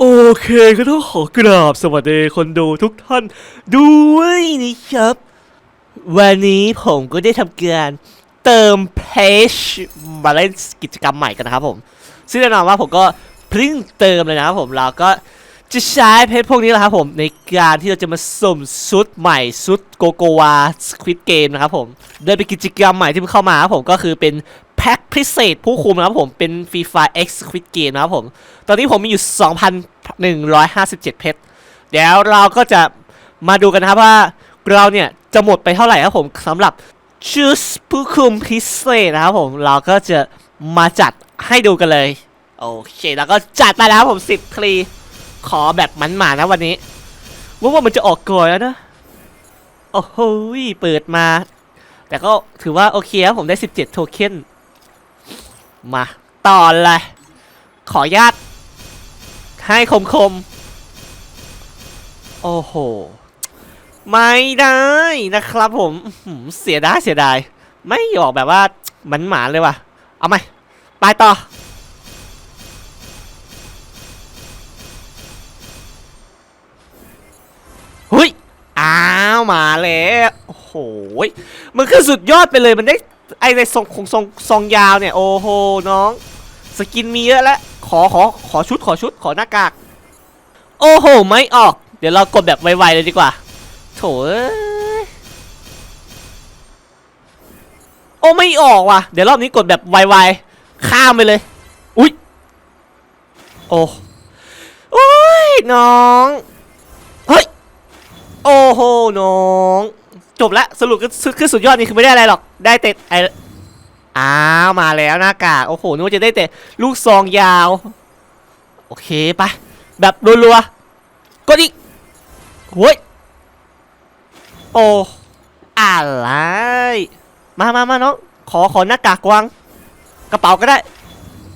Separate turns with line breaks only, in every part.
โอเคก็ต้องขอกราบสวัสดีคนดูทุกท่านด้วยนะครับ วันนี้ผมก็ได้ทำการเติมเพจมาเล่นกิจกรรมใหม่กันนะครับผม ซึ่งแน่นอนว่าผมก็เพิ่งเติมเลยนะครับผมเราก็จะใช้เพจพวกนี้แหละครับผม ในการที่เราจะมาสุ่มชุดใหม่ชุดโกโกวาสควิดเกมนะครับผมโดยเป็นกิจกรรมใหม่ที่เพิ่งเข้ามาครับผมก็คือเป็น แพ็คพิเศษผู้คุมนะครับผมเป็นฟรีไฟ X Squid Game นะครับผม ตอนนี้ผมมีอยู่ 2,157 เพชร เดี๋ยวเราก็จะมาดูกันนะครับว่าเราเนี่ยจะหมดไปเท่าไหร่ครับผมสำหรับชุดผู้คุมพิเศษนะครับผม เราก็จะมาจัดให้ดูกันเลย โอเค แล้วก็จัดไปแล้วครับผม10คลีขอแบบมันหมานะวันนี้ว่าว่ามันจะออกก่อนแล้วนะ โอ้โหเปิดมา แต่ก็ถือว่าโอเคครับผมได้ 17 โทเค็น มาต่อเลย ขอญาตให้คมคมโอ้โห ไม่ได้นะครับผมเสียดายเสียดาย ไม่ออกแบบว่ามันหมาเลยว่ะ เอาไหมไปต่อเฮ้ยอ้าว มาแล้วโอ้โหยมันคือสุดยอดไปเลยมันได้ ไอ้ในทรงคงทรงทรงยาวเนี่ย โอ้โหน้อง สกินมีเยอะแล้ว ขอขอขอชุดขอชุดขอหน้ากาก โอ้โห ไม่ออก เดี๋ยวเรากดแบบไวๆเลยดีกว่า โถโอ้ไม่ออกว่ะ เดี๋ยวรอบนี้กดแบบไวๆ ข้ามไปเลย อุ๊ย โอ้โอ้ยน้อง เฮ้ย โอ้โห น้อง จบละสรุปก็คือสุดยอดนี่คือไม่ได้อะไรหรอกได้แต่ไออ้าวมาแล้วหน้ากากโอ้โหนึกว่าจะได้แต่ลูกซองยาว โอเคไปแบบรัวๆกดอีกโว้ยโอ้อะไรมามามาน้องขอขอหน้ากากกวางกระเป๋าก็ได้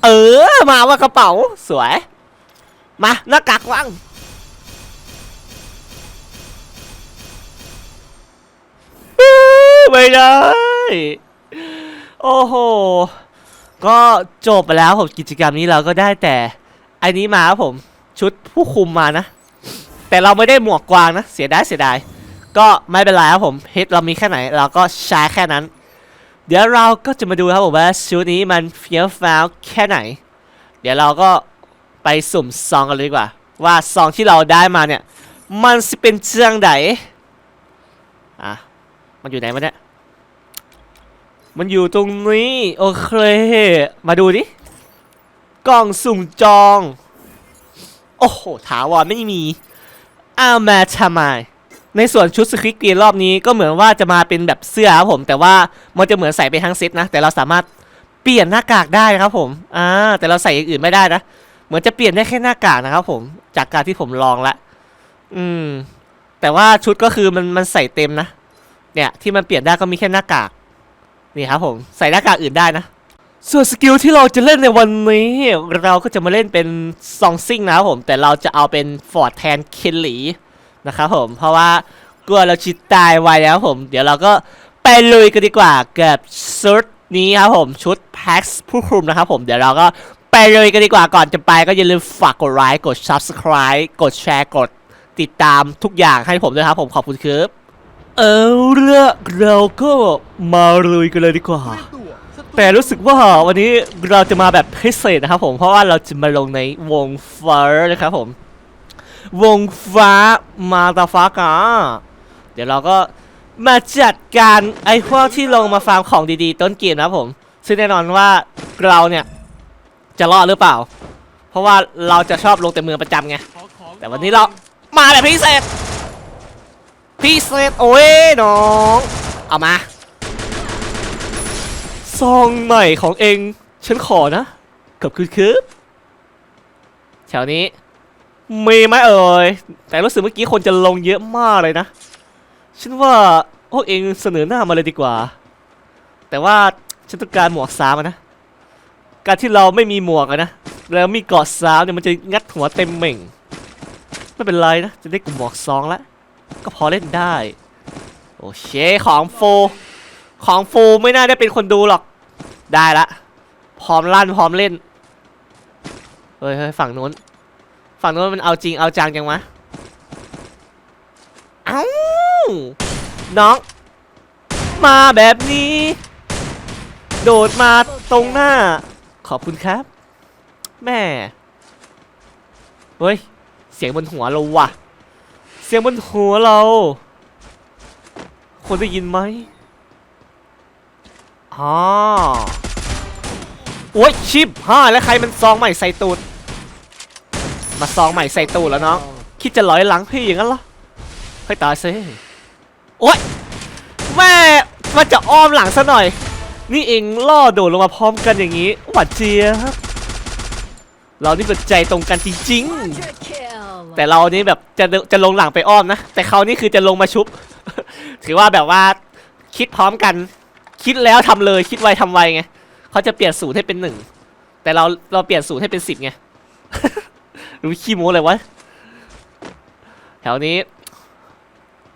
เออ มาว่ากระเป๋าสวย มาหน้ากากกวาง ไม่ได้ โอ้โห ก็จบไปแล้วผมกิจกรรมนี้เราก็ได้แต่ อันนี้มาครับผมชุดผู้คุมมานะ แต่เราไม่ได้หมวกกวางนะ เสียดายเสียดาย ก็ไม่เป็นไรครับผมเพชรเรามีแค่ไหน เราก็ใช้แค่นั้น เดี๋ยวเราก็จะมาดูครับผมว่าชุดนี้มันเฟี้ยวฟ้าวแค่ไหน เดี๋ยวเราก็ไปสุ่มซองกันเลยดีกว่า ว่าซองที่เราได้มาเนี่ย มันจะเป็นเจืองไหนอะ มันอยู่ไหนวะเนี่ย มันอยู่ตรงนี้ โอเค มาดูดิกล่องสุ่มจอง โอ้โห ถาวรไม่มีอ้าวมาทำไมในส่วนชุดสคริปเกียร์รอบนี้ก็เหมือนว่าจะมาเป็นแบบเสื้อครับผม แต่ว่ามันจะเหมือนใส่ไปทั้งเซตนะ แต่เราสามารถเปลี่ยนหน้ากากได้นะครับผมอ่าแต่เราใส่อย่างอื่นไม่ได้นะ เหมือนจะเปลี่ยนได้แค่หน้ากากนะครับผม จากการที่ผมลองละ อืม แต่ว่าชุดก็คือมันมันใส่เต็มนะ เนี่ยที่มันเปลี่ยนได้ก็มีแค่หน้ากาก นี่ครับผมใส่หน้ากากอื่นได้นะ ส่วนสกิลที่เราจะเล่นในวันนี้ เราก็จะมาเล่นเป็นซองซิ่งนะครับผม แต่เราจะเอาเป็นฟอร์ดแทนเคนหลีนะครับผม เพราะว่ากลัวเราชิดตายไวแล้วผม เดี๋ยวเราก็ไปลุยกันดีกว่ากับชุดนี้ครับผมชุดแพ็คผู้คลุมนะครับผมเดี๋ยวเราก็ไปเลยกันดีกว่าก่อนจะไปก็อย่าลืมฝากกดไลค์กด subscribe กดแชร์กดติดตามทุกอย่างให้ผมด้วยครับผมขอบคุณครับ เอาละเราก็มาลุยกันเลยดีกว่า แต่รู้สึกว่าวันนี้เราจะมาแบบพิเศษนะครับผม เพราะว่าเราจะมาลงในวงฟ้านะครับผม วงฟ้ามาตาฟ้ากาเดี๋ยวเราก็มาจัดการไอ้พวกที่ลงมาฟาร์มของดีๆ ต้นเกมนะครับผม ซึ่งแน่นอนว่าเราเนี่ยจะรอดหรือเปล่า เพราะว่าเราจะชอบลงแต่เมืองประจำไง แต่วันนี้เรามาแบบพิเศษ พิเศษโอ้ยน้อง เอามา ซองใหม่ของเอง ฉันขอนะขอบคุณครับแถวนี้ มีไหมเอ่ย แต่รู้สึกเมื่อกี้คนจะลงเยอะมากเลยนะ ฉันว่าพวกเองเสนอหน้ามาเลยดีกว่า แต่ว่าฉันต้องการหมวกสามนะ การที่เราไม่มีหมวกนะ แล้วมีเกาะสามเนี่ยมันจะงัดหัวเต็มเหม่ง ไม่เป็นไรนะ จะได้กลุ่มหมวกสองแล้ว ก็พอเล่นได้ โอเคของโฟ ของโฟไม่น่าได้เป็นคนดูหรอก ได้ละ พร้อมลั่นพร้อมเล่น เฮ้ยฝั่งนู้น ฝั่งโน้นมันเอาจริงเอาจังจังวะ เอ้า น้อง มาแบบนี้ โดดมาตรงหน้า ขอบคุณครับ แม่ เฮ้ย เสียงบนหัวเราว่ะ สียงบนหัวเรา คนได้ยินไหมอ๋อโอ้ยชิบฮ่าแล้วใครมันซองใหม่ใส่ตูด มาซองใหม่ใส่ตูดแล้วน้อง คิดจะลอยหลังพี่อย่างนั้นเหรอให้ตายซิโอ๊ยแม่มันจะอ้อมหลังซะหน่อย นี่เองล่อโดดลงมาพร้อมกันอย่างนี้หวัดเจี๊ยบเรานี่เป็นใจตรงกันจริงๆ แต่เรานี่แบบจะจะลงหลังไปอ้อมนะ แต่เขานี่คือจะลงมาชุบ ถือว่าแบบว่าคิดพร้อมกัน คิดแล้วทำเลยคิดไวทำไวไงเขาจะเปลี่ยนสูตรให้เป็นหนึ่งแต่เราเราเปลี่ยนสูตรให้เป็นสิบไงรู้ขี้โม้เลยวะแถวนี้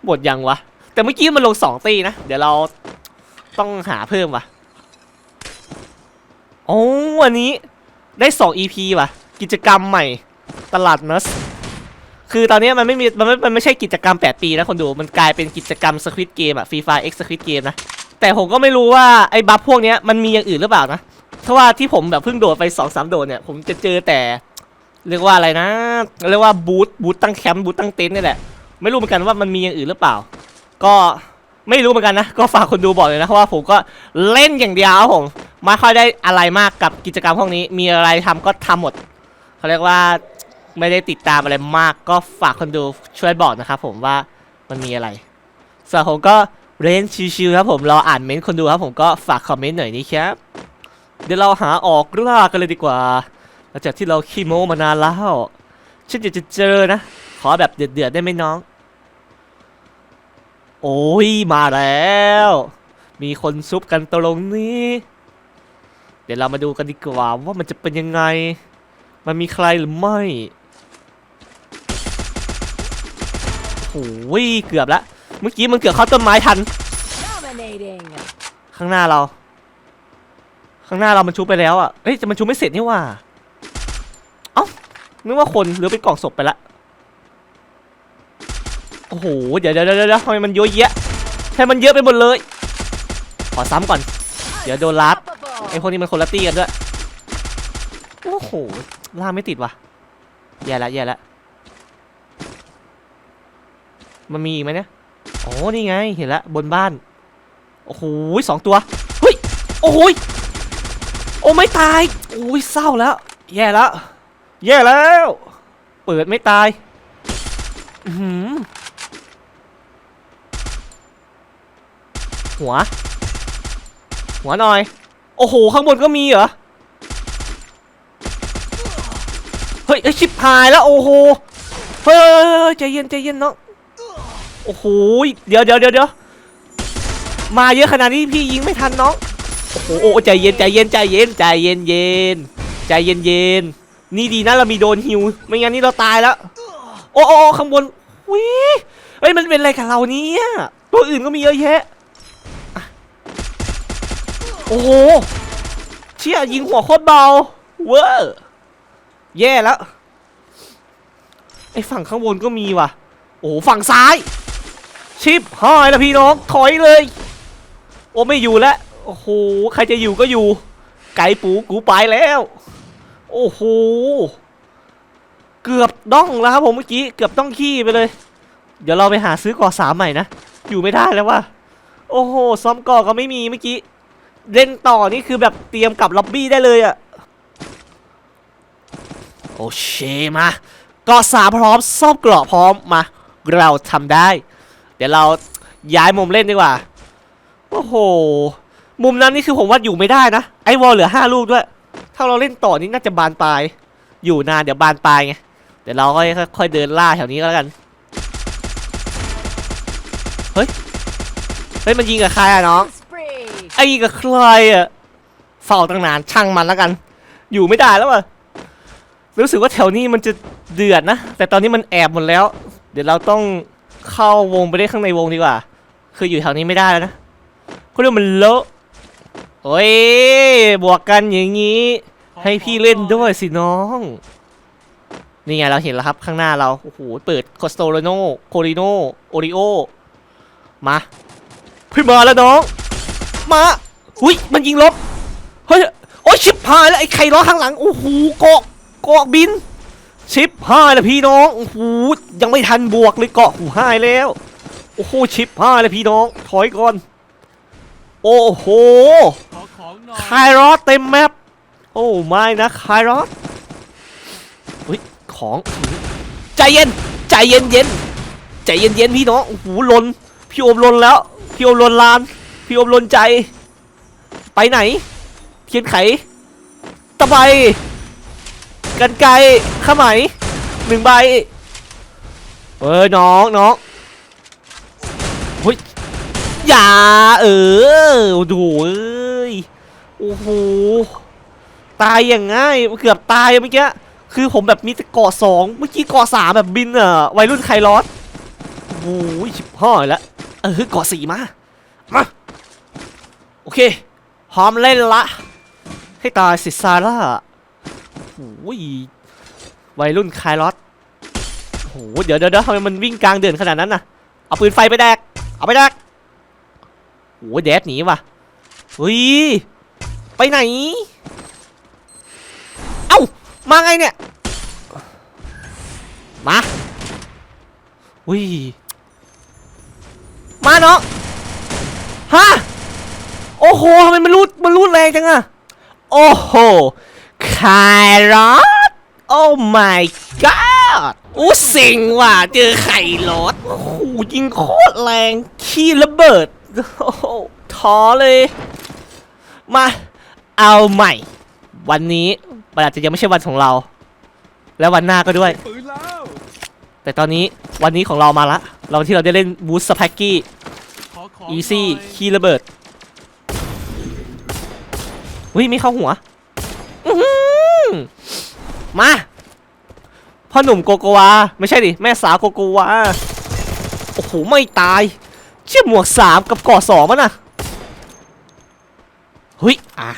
หมดยังวะ แต่เมื่อกี้มันลงสองตีนะ เดี๋ยวเราต้องหาเพิ่มวะโอ้วันนี้ได้สอง EP วะกิจกรรมใหม่ตลาดนัส คือตอนนี้มันไม่มีมันไม่มันไม่ใช่กิจกรรม 8 ปีนะคนดูมันกลายเป็นกิจกรรมสควิตเกมอะฟรีไฟเอ็กซ์สควิตเกมนะ แต่ผมก็ไม่รู้ว่าไอ้บัฟพวกเนี้ยมันมีอย่างอื่นหรือเปล่านะเพราะว่าที่ผมแบบเพิ่งโดดไป2อสโดดเนี่ยผมจะเจอแต่ เรียกว่าอะไรนะ เรียกว่าบูธบูธตั้งแคมป์บูธตั้งเต็นท์นี่แหละไม่รู้เหมือนกันว่ามันมีอย่างอื่นหรือเปล่า ก็ไม่รู้เหมือนกันนะ ก็ฝากคนดูบอกเลยนะเพราะว่าผมก็เล่นอย่างเดียวผมไม่ค่อยได้อะไรมากกับกิจกรรมพวกนี้ มีอะไรทำก็ทำหมดเขาเรียกว่า ไม่ได้ติดตามอะไรมาก ก็ฝากคนดูช่วยบอกนะครับผมว่ามันมีอะไรส่วนผมก็เล่นชิวๆครับผมรออ่านเมนต์คนดูครับผมก็ฝากคอมเมนต์หน่อยนี่ครับเดี๋ยวเราหาออกล่ากันเลยดีกว่าหลังจากที่เราขี้โม้มานานแล้วฉันอยากจะเจอนะ ขอแบบเดือดๆได้ไหมน้อง โอ้ยมาแล้ว มีคนซุปกันตรงนี้ เดี๋ยวเรามาดูกันดีกว่าว่ามันจะเป็นยังไง มันมีใครหรือไม่ โอ้ยเกือบละเมื่อกี้มันเกือบเข้าต้นไม้ทัน
Dominating.
ข้างหน้าเรา ข้างหน้าเรามันชุบไปแล้วอะเอ้ยแต่มันชุบไม่เสร็จนี่หว่าเอ้านึกว่าคนหรือเป็นกล่องศพไปละโอ้โหเดี๋ยวเดี๋ยวเดี๋ยวเดี๋ยวทำไมมันเยอะแยะทำไมมันเยอะไปหมดเลย ขอซ้ำก่อน เดี๋ยวโดนลัดไอ้พวกนี้มันคนละตี้กันด้วยโอ้โหล่าไม่ติดว่ะแย่ละแย่ละ มันมีอีกไหมเนี่ยโอ้นี่ไง เห็นละบนบ้าน โอ้โหสองตัว เฮ้ย โอ้โหยโอ้ไม่ตาย โอ้ยเศร้าแล้ว แย่แล้ว แย่แล้ว เปิดไม่ตายอือหือหัว หัวหน่อย โอ้โห ข้างบนก็มีเหรอ เฮ้ยเอ้ยชิบหายแล้ว โอ้โห เฮ้ยใจเย็นใจเย็นน้อง โอ้โหเดี๋ยวเดี๋ยวเดี๋ยวเดี๋ยวมาเยอะขนาดนี้พี่ยิงไม่ทันน้องโอ้โหโอ้ใจเย็นใจเย็นใจเย็นใจเย็นเย็นใจเย็นเย็นนี่ดีนะเรามีโดนฮิวไม่งั้นนี่เราตายแล้ว โอ้โอ้ข้างบนวิเฮ้ยมันเป็นอะไรกับเราเนี่ยตัวอื่นก็มีเยอะแยะโอ้โหเชี่ยยิงหัวโคตรเบาเวอร์แย่แล้วไอ้ฝั่งข้างบนก็มีว่ะ โอ้ฝั่งซ้าย ชิปหายแล้วพี่น้องถอยเลย โอ้ไม่อยู่แล้วโอ้โหใครจะอยู่ก็อยู่ ไก่ปูกูไปแล้ว โอ้โหเกือบด้องแล้วครับผมเมื่อกี้เกือบต้องขี้ไปเลย เดี๋ยวเราไปหาซื้อก่อสามใหม่นะอยู่ไม่ได้แล้วว่ะโอ้โหซ้อมก่อก็ไม่มีเมื่อกี้เล่นต่อนี่คือแบบเตรียมกลับล็อบบี้ได้เลยอะโอเคมาก่อสามพร้อมซ่อมกราะพร้อมมา เราทำได้ เดี๋ยวเราย้ายมุมเล่นดีกว่า โอ้โห มุมนั้นนี่คือผมว่าอยู่ไม่ได้นะ ไอวอลเหลือห้าลูกด้วย ถ้าเราเล่นต่อนี่น่าจะบานปลาย อยู่นานเดี๋ยวบานปลายไง เดี๋ยวเราค่อยค่อยเดินล่าแถวนี้ก็แล้วกัน เฮ้ย เฮ้ยมันยิงกับใครอะน้อง
Spree.
ไอ้กับใครอะเฝ้าตั้งนานช่างมันแล้วกัน อยู่ไม่ได้แล้วอะรู้สึกว่าแถวนี้มันจะเดือดนะ แต่ตอนนี้มันแอบหมดแล้ว เดี๋ยวเราต้อง เข้าวงไปได้ข้างในวงดีกว่า คืออยู่แถวนี้ไม่ได้แล้วนะคุณดูมันเลอะโอ้ยบวกกันอย่างนี้ ให้พี่เล่นด้วยสิน้อง นี่ไงเราเห็นแล้วครับข้างหน้าเราโอ้โหเปิดคอสโตโรโนโคริโนโอริโอมาพี่มาแล้วน้อง มาอุ้ยมันยิงลบเฮ้ยโอ้ยชิบหายแล้วไอ้ไข่ล้อข้างหลังโอ้โหเกาะเกาะบิน ชิปห้ายแล้วพี่น้องโอ้โหยังไม่ทันบวกเลยเกาะหูห้าแล้ว โอ้โหชิปห้ายแล้วพี่น้อง ถอยก่อน โอ้โห
ขอของหน่อย
รอสเต็มแมปโอ้ไม่นะไครอสอุ้ยของใจเย็นใจเย็นเย็นใจเย็นเย็นพี่น้องโอ้โหลนพี่โอมลนแล้วพี่โอมลนลานพี่โอมลนใจ ไปไหน เทียนไขตะไบ กันไกรข้าไหมหนึ่งใบเออน้องน้องเฮ้ยอย่าเออดูเอ้ยโอ้โหตายอย่างง่ายเกือบตายเมื่อกี้คือผมแบบมีแต่เกาะสองเมื่อกี้เกาะสามแบบบินอะวัยรุ่นไคลอสโอ้โหชิบห้อยแล้วเออเกาะสี่มามาโอเคพร้อมเล่นละ ให้ตายสิซาร่า อยวัยรุ่นคายรอสโอ้โหเดี๋ยวเดี๋ยวทำไมมันวิ่งกลางเดือนขนาดนั้นน่ะ เอาปืนไฟไปแดก เอาไปแดกโอ้ยแดดหนีว่ะเฮ้ย ไปไหน เอ้า มาไงเนี่ย มาอุ้ย มาเนาะฮะ โอ้โหทำไมมันรูดมันรูดแรงจังอะโอ้โห ไครอสโอ้ my god อู้สิงว่ะ เจอไข่รถโอ้โหยิงโคตรแรง ขี้ระเบิด โอ้โหท้อเลย มา เอาใหม่ วันนี้มันอาจจะยังไม่ใช่วันของเรา และวันหน้าก็ด้วย
ปืนแล้ว
แต่ตอนนี้วันนี้ของเรามาละเราที่เราได้เล่นบูสสแพ็กกี้
ขอขอ
อีซี่
หน่อย
ขี้ระเบิด อุ้ยไม่เข้าหัว มาพ่อหนุ่มโกโกวา ไม่ใช่ดิ แม่สาวโกโกวา โอ้โห ไม่ตาย เชี่ยหมวกสามกับกาะสองมันนะเฮ้ย อ้า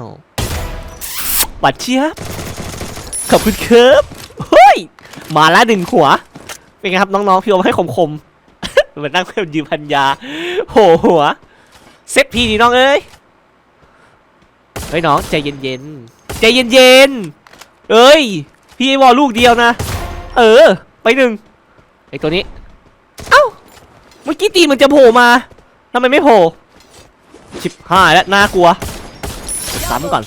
วบัดเชียบขอบคุณครับเฮ้ย มาแล้วหนึ่งหัว เป็นไงครับ น้องๆ พี่โอมให้คมๆเหมือนนั่งเพื่อนยืมพันยา โหหัว เซ็ตพีดีน้องเอ้ย เฮ้ยน้องใจเย็นๆใจเย็นๆเอ้ยพี่ไอวอลลูกเดียวนะ เออ ไปหนึ่งไอตัวนี้ เอ้าเมื่อกี้ตีมันจะโผล่มาทำไมไม่โผล่ชิบหายแล้วน่ากลัวซ้ำก่อน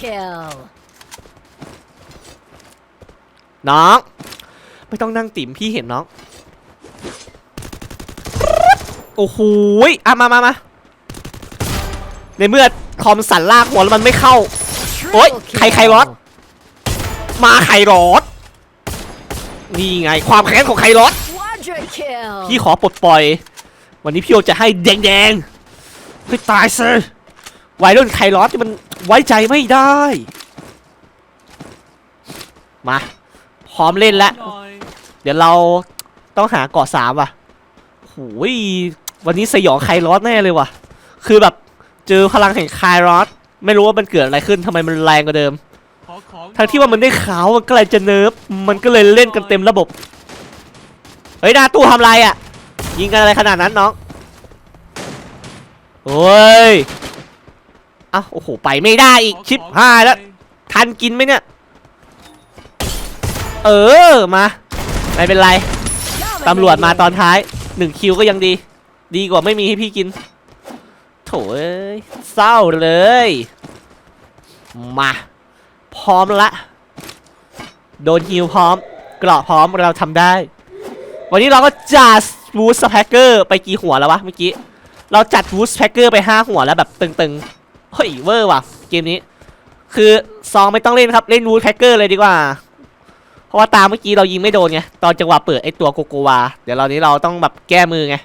น้องไม่ต้องนั่งติ่มพี่เห็นน้องโอ้โหอะมามามาในเมื่อ คอมสั่นลากหัวแล้วมันไม่เข้า Ôi,
Triple
khay- khay
kill.
lót. มาไข่รอดนี่ไงความแค้นของไข่รอด
Quadra kill.
พี่ขอปลดปล่อย วันนี้พี่โอจะให้แดงๆให้ตายซะวัยรุ่นไข่รอดที่มันไว้ใจไม่ได้ มา พร้อมเล่นแล้ว
หน่อย
เดี๋ยวเราต้องหาเกาะสามว่ะโอ้ยวันนี้สยองไครอสแน่เลยว่ะ คือแบบ เจอพลังแห่งไครอสไม่รู้ว่ามันเกิดอะไรขึ้นทำไมมันแรงกว่าเดิม ทั้งที่ว่ามันได้ขาวมันก็เลยจะเนิร์ฟมันก็เลยเล่นกันเต็มระบบ เฮ้ยหน้าตู้ทำไรอะ ยิงกันอะไรขนาดนั้นน้องโอ้ยอ้าโอ้โห ไปไม่ได้อีกชิป
ของ
หาแล้ว ทันกินไหมเนี่ย เออ มา ไม่เป็นไร ตำรวจมาตอนท้ายหนึ่งคิวก็ยังดี ดีกว่าไม่มีให้พี่กิน ถเอ้ยเศร้าเลย มาพร้อมละ โดนฮิวพร้อม เกราะพร้อมเราทำได้ วันนี้เราก็จัดวูสแพ็กเกอร์ไปกี่หัวแล้ววะเมื่อกี้ เราจัดวูสแพ็กเกอร์ไป 5 หัวแล้วแบบตึงๆ เฮ้ยเวอร์ว่ะ เกมนี้ คือซองไม่ต้องเล่นครับ เล่นวูสแพ็กเกอร์เลยดีกว่า เพราะว่าตามเมื่อกี้เรายิงไม่โดนไง ตอนจังหวะเปิดไอตัวโกโกวา เดี๋ยวเรานี้เราต้องแบบแก้มือไง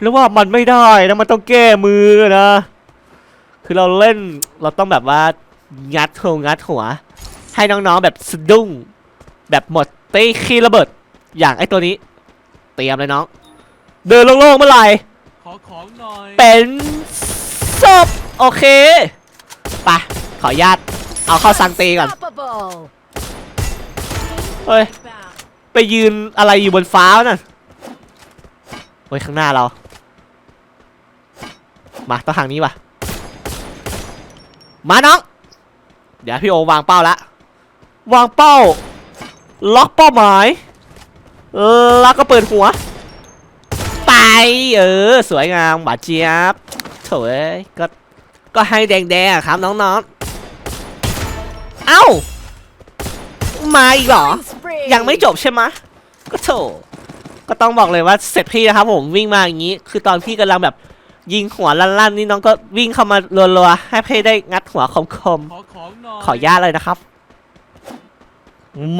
แล้วว่ามันไม่ได้นะมันต้องแก้มือนะ คือเราเล่นเราต้องแบบว่างัดหัวงัดหัว ให้น้องๆแบบสะดุ้ง แบบหมดเต้ขี้ระเบิด อย่างไอตัวนี้ เตรียมเลยน้อง เดินโล่งๆเมื่อไหร่
ขอของหน่อย
เป็นศพโอเคไปขออนุญาตเอาเข้าซังตีก่อน
Unstoppable.
เฮ้ยไปยืนอะไรอยู่บนฟ้าน่ะเฮ้ยข้างหน้าเรา มาต้องทางนี้ว่ะ มาน้อง เดี๋ยวพี่โอวางเป้าละ วางเป้า ล็อกเป้าหมาย แล้วก็เปิดหัว ไป เออ สวยงามบาดเจี๊ยบโถอ้ยก็ ก็ให้แดงๆครับน้องๆ เอ้า มาอีกเหรอ ยังไม่จบใช่ไหมก็โถก็ต้องบอกเลยว่าเสร็จพี่นะครับผมวิ่งมาอย่างนี้ คือตอนพี่กำลังแบบ ยิงหัวลั่นๆนี่น้องก็วิ่งเข้ามารัวๆให้พี่ได้งัดหัวคม
ขอของหน่อย
ๆขอญาตเลยนะครับ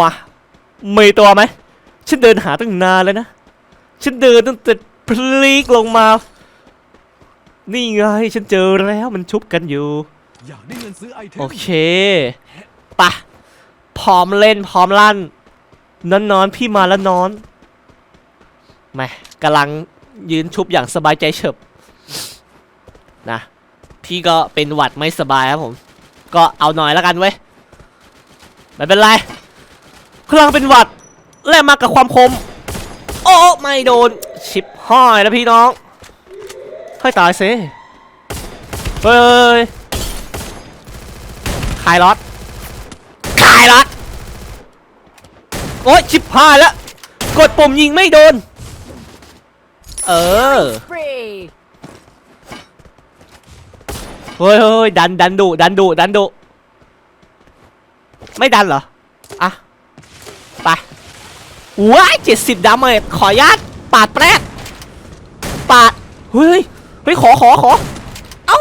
มามีตัวไหมฉันเดินหาตั้งนานเลยนะฉันเดินตั้งแต่พลีกลงมา นี่ไงฉันเจอแล้วมันชุบกันอยู่
อยากได้เงินซื้อไอเทม
โอเคปะพร้อมเล่นพร้อมลั่นนอนนอนๆพี่มาแล้วนอนแหม่กำลังยืนชุบอย่างสบายใจเฉิบ นะ พี่ก็เป็นหวัดไม่สบายครับผม ก็เอาหน่อยแล้วกันเว้ยไม่เป็นไรกำลังเป็นหวัด และมากับความคม โอ้ไม่โดน ชิปห้อยแล้วพี่น้องค่อยตายซิเฮ้ยคายล็อตคายล็อตโอ๊ยชิบห้ายแล้ว กดปุ่มยิงไม่โดน เออ เฮ้ยเฮ้ยดันดันดุดันดุดันดุไม่ดันเหรอ อะ ไปว้ายเจ็ดสิบดาเมจขอญาตปาดแปรดปาด เฮ้ย เฮ้ย ขอขอขอ เอ้า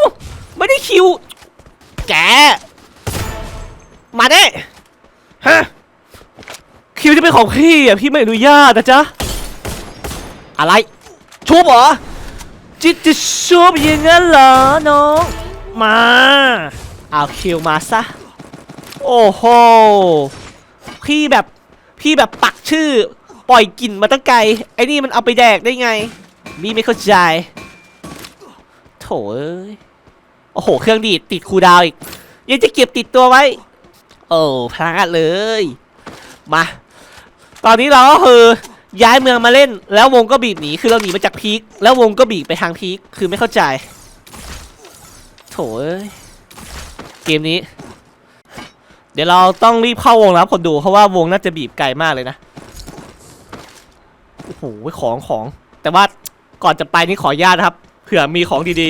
ไม่ได้คิว แก มาได้ฮะ คิวจะเป็นของพี่อะ พี่ไม่อนุญาตนะจ๊ะ อะไร ชุบเหรอ จิตจะชุบอย่างนั้นเหรอ น้อง มาเอาคิวมาซะ โอ้โห พี่แบบ พี่แบบปักชื่อ ปล่อยกลิ่นมาตั้งไกล ไอ้นี่มันเอาไปแดกได้ไงพี่ไม่เข้าใจ โถเอ้ย โอ้โห เครื่องดีดติดคูลดาวน์อีก ยังจะเก็บติดตัวไว้ โอ้พลาดเลย มา ตอนนี้เราก็คือย้ายเมืองมาเล่น แล้ววงก็บีบหนี คือเราหนีมาจากพีค แล้ววงก็บีบไปทางพีค คือไม่เข้าใจโถ เอ้ยเกมนี้ เดี๋ยวเราต้องรีบเข้าวงแล้วคนดูเพราะว่าวงน่าจะบีบไกลมากเลยนะโอ้โหของของ แต่ว่าก่อนจะไปนี่ขออนุญาตนะครับเผื่อมีของดี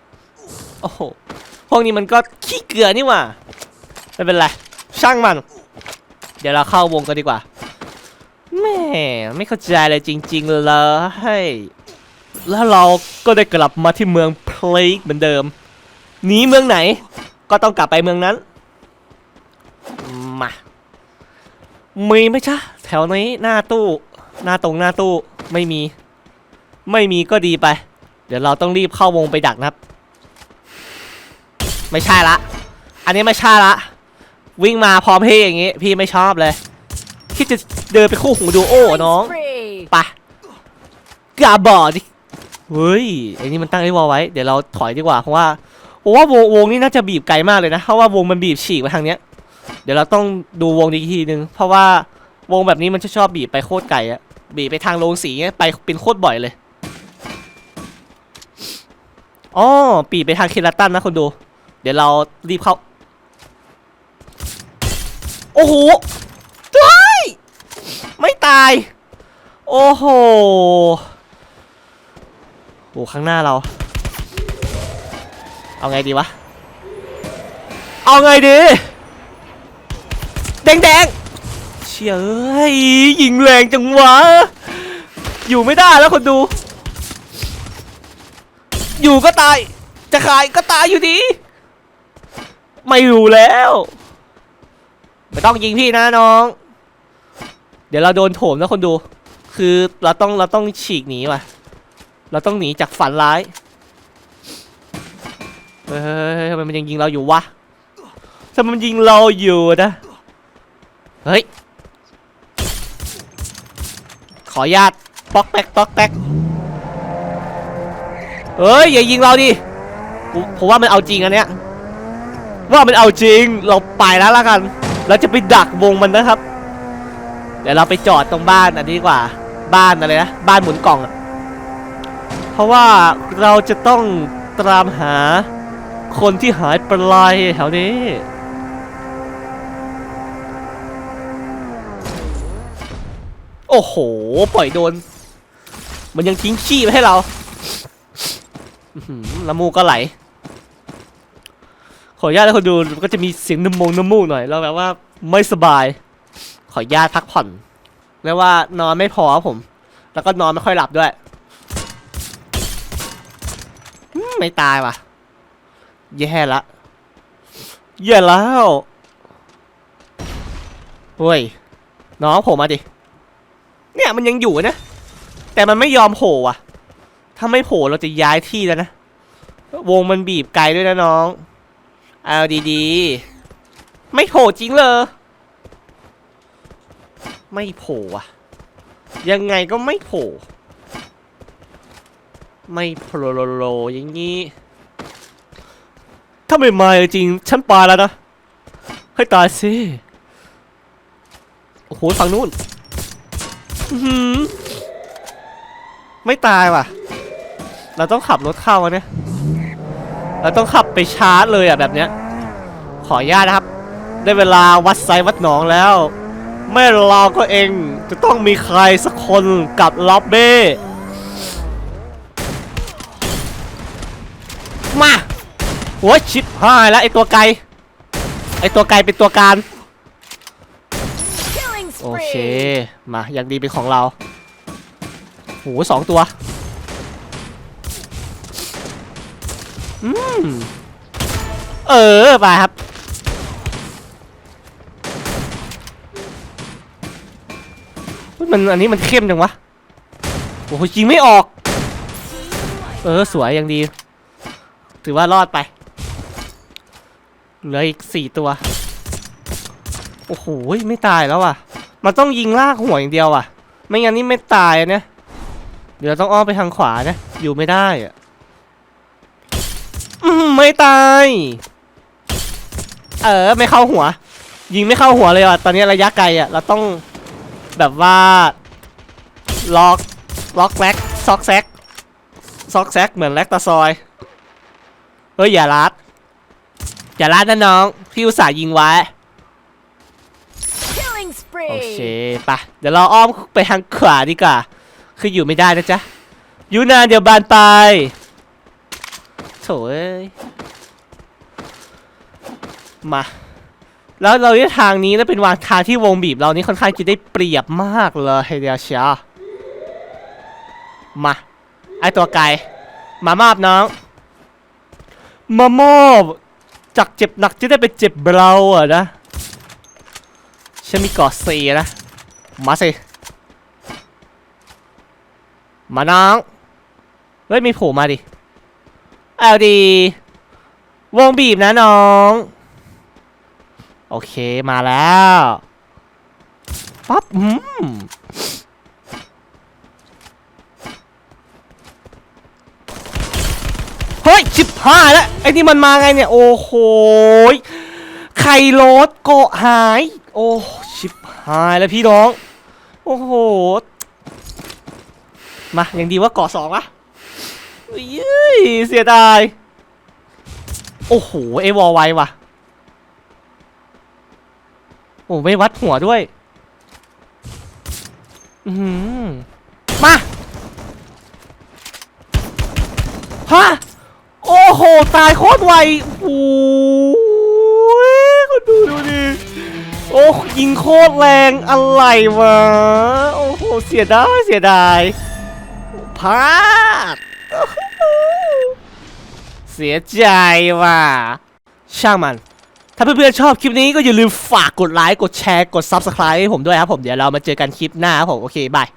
ๆโอ้โหพวกนี้มันก็ขี้เกลือนี่หว่าไม่เป็นไรช่างมัน เดี๋ยวเราเข้าวงกันดีกว่าแม่ไม่เข้าใจเลยจริง ๆ เลยแล้วเราก็ได้กลับมาที่เมืองเพลกเหมือนเดิม หนีเมืองไหน ก็ต้องกลับไปเมืองนั้น มา มีไหมจ๊ะแถวนี้หน้าตู้ หน้าตรงหน้าตู้ไม่มี ไม่มีก็ดีไป เดี๋ยวเราต้องรีบเข้าวงไปดักนะครับ ไม่ใช่ละ อันนี้ไม่ใช่ละ วิ่งมาพร้อมพี่อย่างงี้ พี่ไม่ชอบเลยคิดจะเดินไปคู่หูดูโอ้น้อง
Spree.
ไปกาบอดิเฮ้ยไอ้นี่มันตั้งไอ้วอลไว้ เดี๋ยวเราถอยดีกว่าเพราะว่า ผมว่าวงวงนี้น่าจะบีบไกลมากเลยนะเพราะว่าวงมันบีบฉีกมาทางเนี้ย เดี๋ยวเราต้องดูวงอีกทีนึงเพราะว่าวงแบบนี้มันจะชอบบีบไปโคตรไกลอะบีบไปทางโรงสีเงี้ยไปเป็นโคตรบ่อยเลยอ๋อปีบไปทางเคลาตันนะคนดู เดี๋ยวเรารีบเข้า โอ้โหเฮ้ยไม่ตาย โอ้โหโอ้ข้างหน้าเรา เอาไงดีวะ เอาไงดี แดงแดงๆเชี่ยเอ้ยยิงแรงจังวะ อยู่ไม่ได้แล้วคนดู อยู่ก็ตาย จะขายก็ตายอยู่ดี ไม่อยู่แล้ว ไม่ต้องยิงพี่นะน้อง เดี๋ยวเราโดนโถมนะคนดู คือเราต้องเราต้องฉีกหนีว่ะ เราต้องหนีจากฝันร้าย เฮ้ยทำไมมันยังยิงเราอยู่วะทำไมมันยิงเราอยู่นะ เฮ้ย ขออนุญาตป๊อกแป๊กป๊อกแป๊กเฮ้ย อย่ายิงเราดิผมว่ามันเอาจริงอันเนี้ย ว่ามันเอาจริง เราไปแล้วละกัน เราจะไปดักวงมันนะครับ เดี๋ยวเราไปจอดตรงบ้านอันนี้ดีกว่า บ้านอะไรนะ บ้านหมุนกล่อง เพราะว่าเราจะต้องตามหา คนที่หายปลายแถวนี้ โอ้โห ปล่อยโดน มันยังทิ้งขี้ไว้ให้เราละมูก็ไหล ขออนุญาตให้คนดูก็จะมีเสียงน้ำมงน้ำมูกหน่อย แล้วแบบว่าไม่สบาย ขออนุญาตพักผ่อนเรียกว่านอนไม่พอครับผม แล้วก็นอนไม่ค่อยหลับด้วย ไม่ตายว่ะ แย่ละ แย่แล้วเฮ้ย น้องโผล่มาดิ เนี่ยมันยังอยู่นะ แต่มันไม่ยอมโผล่อะถ้าไม่โผล่เราจะย้ายที่แล้วนะ วงมันบีบไกลด้วยนะน้อง เอาดีๆ ไม่โผล่จริงเลย ไม่โผล่อะยังไงก็ไม่โผล่ ไม่โผล่โลอย่างนี้ ถ้าไม่มาจริง ฉันปาแล้วนะ ให้ตายสิ โอ้โหฝั่งนู้นไม่ตายว่ะ เราต้องขับรถเข้าเนี่ย เราต้องขับไปชาร์จเลยอะแบบเนี้ย ขออนุญาตนะครับ ได้เวลาวัดไซส์วัดหนองแล้ว ไม่รอก็เอง จะต้องมีใครสักคนกับล็อบเบ้ โอ้ยชิปหายแล้วไอตัวไกลไอตัวไกลเป็นตัวการ
Killing
โอเค
spree.
มาอย่างดีเป็นของเราโหสองตัวอืมเออไปครับเฮ้ยมันอันนี้มันเข้มจังวะโอ้โหยิงไม่ออก เออสวยอย่างดี ถือว่ารอดไป เหลืออีกสี่ตัว โอ้โหไม่ตายแล้วอะ มันต้องยิงลากหัวอย่างเดียวอะ ไม่งั้นนี่ไม่ตายอะเนี่ยเดี๋ยวต้องอ้อมไปทางขวานะ อยู่ไม่ได้อะไม่ตาย เออไม่เข้าหัว ยิงไม่เข้าหัวเลยอะ ตอนนี้ระยะไกลอะ เราต้องแบบว่าล็อกล็อกแบ็กซอกแซกซอกแซกเหมือนแลกตาซอย เฮ้ยอย่าลัด อย่าลัดนะน้อง พี่อุตส่าห์ยิงไว้
Killing
โอเค
spree.
ไปะเดี๋ยวเราอ้อมไปทางขวาดีกว่า คืออยู่ไม่ได้นะจ๊ะ อยู่นานเดี๋ยวบานไปลายโถเอ้ย มา แล้วเราเลือกทางนี้แล้วเป็นวางทางที่วงบีบเรานี่ค่อนข้างจะได้เปรียบมากเลยเดียวเชียวมา ไอตัวไกลมามอบน้อง มามอบ จากเจ็บหนักจะได้ไปเจ็บเบาอะนะฉันมีกาะสีนะ มาสิ มาน้องเฮ้ยมีโผล่มาดิเอาดี วงบีบนะน้อง โอเคมาแล้วปั๊บอืม ฮ้ยชิบหาแล้วไอ้นี่มันมาไงเนี่ย โอ้โหยไข่รถเกาะหาย โอ้ชิบหายแล้วพี่น้อง โอ้โห มายังดีว่าเกาะสองอะเย้ยเสียดาย โอ้โหเอวอไวว่ะ โอ้ไม่วัดหัวด้วยอือหือมาฮะ โอ้โห ตายโคตรไวโอ้ยคนดูดูดิ โอ้ยิงโคตรแรงอะไรวะ โอ้โห เสียดาย เสียดายพลาด เสียใจว่ะ ช่างมัน ถ้าเพื่อนๆชอบคลิปนี้ก็อย่าลืมฝากกดไลค์ กดแชร์ กด Subscribe ให้ผมด้วยครับผม เดี๋ยวเรามาเจอกันคลิปหน้าครับผม โอเค บาย